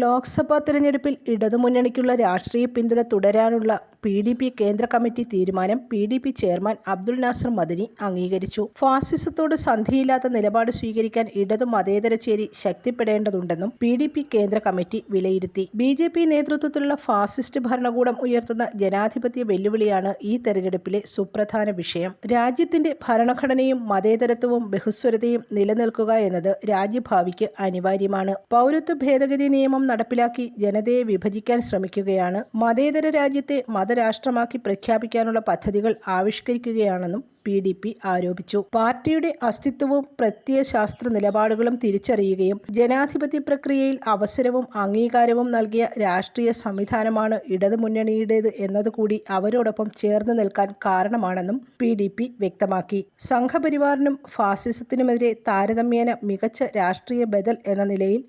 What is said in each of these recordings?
ലോക്സഭാ തിരഞ്ഞെടുപ്പിൽ ഇടതുമുന്നണിക്കുള്ള രാഷ്ട്രീയ പിന്തുണ തുടരാനുള്ള പി ഡി പി കേന്ദ്ര കമ്മിറ്റി തീരുമാനം P D P chairman Abdul Nasser Madani അംഗീകരിച്ചു. ഫാസിസത്തോട് സന്ധിയില്ലാത്ത നിലപാട് സ്വീകരിക്കാൻ ഇടതു മതേതര ചേരി ശക്തിപ്പെടേണ്ടതുണ്ടെന്നും പി ഡി പി കേന്ദ്ര കമ്മിറ്റി വിലയിരുത്തി. ബി ജെ പി നേതൃത്വത്തിലുള്ള ഫാസിസ്റ്റ് ഭരണകൂടം ഉയർത്തുന്ന ജനാധിപത്യ വെല്ലുവിളിയാണ് ഈ തെരഞ്ഞെടുപ്പിലെ സുപ്രധാന വിഷയം. രാജ്യത്തിന്റെ ഭരണഘടനയും മതേതരത്വവും ബഹുസ്വരതയും നിലനിൽക്കുക എന്നത് രാജ്യഭാവിക്ക് അനിവാര്യമാണ്. പൗരത്വ ഭേദഗതി നിയമം നടപ്പിലാക്കി ജനതയെ വിഭജിക്കാൻ ശ്രമിക്കുകയാണ്. മതേതര രാജ്യത്തെ മതരാഷ്ട്രമാക്കി പ്രഖ്യാപിക്കാനുള്ള പദ്ധതികൾ ആവിഷ്കരിക്കുകയാണെന്നും പി ഡി പി ആരോപിച്ചു. പാർട്ടിയുടെ അസ്തിത്വവും പ്രത്യയശാസ്ത്ര നിലപാടുകളും തിരിച്ചറിയുകയും ജനാധിപത്യ പ്രക്രിയയിൽ അവസരവും അംഗീകാരവും നൽകിയ രാഷ്ട്രീയ സംവിധാനമാണ് ഇടതുമുന്നണിയുടേത് എന്നതുകൂടി അവരോടൊപ്പം ചേർന്ന് നിൽക്കാൻ കാരണമാണെന്നും പി ഡി പി വ്യക്തമാക്കി. സംഘപരിവാറിനും ഫാസിസത്തിനുമെതിരെ താരതമ്യേന മികച്ച രാഷ്ട്രീയ ബദൽ എന്ന നിലയിൽ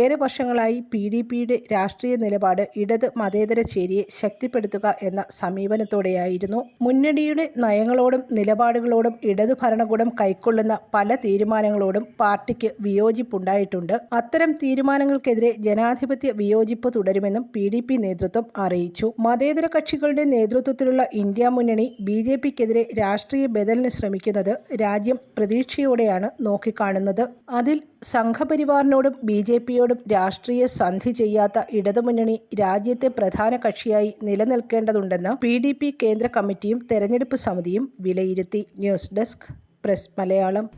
ഏറെ വർഷങ്ങളായി പി ഡി പിയുടെ രാഷ്ട്രീയ നിലപാട് ഇടത് മതേതര ചേരിയെ ശക്തിപ്പെടുത്തുക എന്ന സമീപനത്തോടെയായിരുന്നു. മുന്നണിയുടെ നയങ്ങളോടും നിലപാടുകളോടും ഇടതു ഭരണകൂടം കൈക്കൊള്ളുന്ന പല തീരുമാനങ്ങളോടും പാർട്ടിക്ക് വിയോജിപ്പുണ്ടായിട്ടുണ്ട്. അത്തരം തീരുമാനങ്ങൾക്കെതിരെ ജനാധിപത്യ വിയോജിപ്പ് തുടരുമെന്നും പി ഡി പി നേതൃത്വം അറിയിച്ചു. മതേതര കക്ഷികളുടെ നേതൃത്വത്തിലുള്ള ഇന്ത്യ മുന്നണി ബി ജെ പിക്കെതിരെ രാഷ്ട്രീയ ബദലിന് ശ്രമിക്കുന്നത് രാജ്യം പ്രതീക്ഷയോടെയാണ് നോക്കിക്കാണുന്നത്. അതിൽ സംഘപരിവാറിനോടും ബി ജെ പിയോടും രാഷ്ട്രീയ സന്ധി ചെയ്യാത്ത ഇടതുമുന്നണി രാജ്യത്തെ പ്രധാന കക്ഷിയായി നിലനിൽക്കേണ്ടതുണ്ടെന്ന് പി ഡി പി കേന്ദ്ര കമ്മിറ്റിയും തെരഞ്ഞെടുപ്പ് സമിതിയും വിലയിരുത്തി. News desk press Malayalam.